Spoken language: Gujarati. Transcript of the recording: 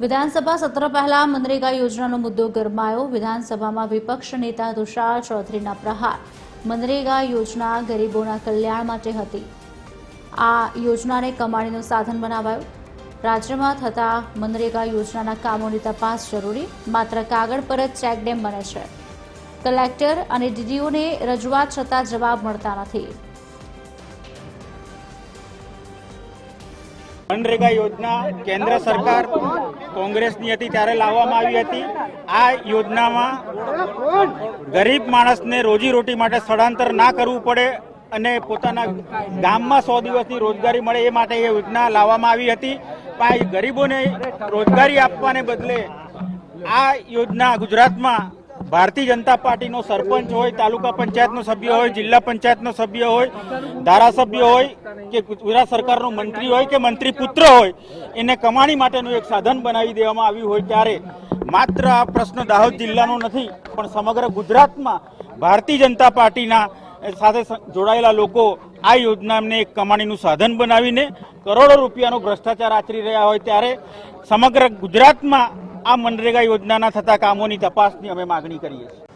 વિધાનસભા સત્ર પહેલા મનરેગા યોજનાનો મુદ્દો ગરમાયો. વિધાનસભામાં વિપક્ષ નેતા તુષાર ચૌધરીના પ્રહાર. મનરેગા યોજના ગરીબોના કલ્યાણ માટે હતી. આ યોજનાને કમાણીનું સાધન બનાવાયું. રાજ્યમાં થતા મનરેગા યોજનાના કામોની તપાસ જરૂરી. માત્ર કાગળ પર જ ચેકડેમ બને છે. કલેક્ટર અને ડીડીઓને રજૂઆત છતાં જવાબ મળતા નથી. મનરેગા યોજના કેન્દ્ર સરકાર કોંગ્રેસની હતી ત્યારે લાવવામાં આવી હતી. આ યોજનામાં ગરીબ માણસને રોજીરોટી માટે સ્થળાંતર ના કરવું પડે અને પોતાના ગામમાં સો દિવસની રોજગારી મળે એ માટે એ યોજના લાવવામાં આવી હતી. પણ ગરીબોને રોજગારી આપવાને બદલે આ યોજના ગુજરાતમાં ભારતીય જનતા પાર્ટીનો સરપંચ હોય, તાલુકા પંચાયતનો સભ્ય હોય, જિલ્લા પંચાયતનો સભ્ય હોય, ધારાસભ્ય હોય કે ગુજરાત સરકારનો મંત્રી હોય કે મંત્રી પુત્ર હોય, એને કમાણી માટેનું એક સાધન બનાવી દેવામાં આવ્યું હોય ત્યારે માત્ર આ પ્રશ્ન દાહોદ જિલ્લાનો નથી, પણ સમગ્ર ગુજરાતમાં ભારતીય જનતા પાર્ટીના સાથે જોડાયેલા લોકો આ યોજનાને એક કમાણીનું સાધન બનાવીને કરોડો રૂપિયાનો ભ્રષ્ટાચાર આચરી રહ્યા હોય ત્યારે સમગ્ર ગુજરાતમાં આ મનરેગા યોજનાના થતા કામોની તપાસની અમે માગણી કરીએ છીએ.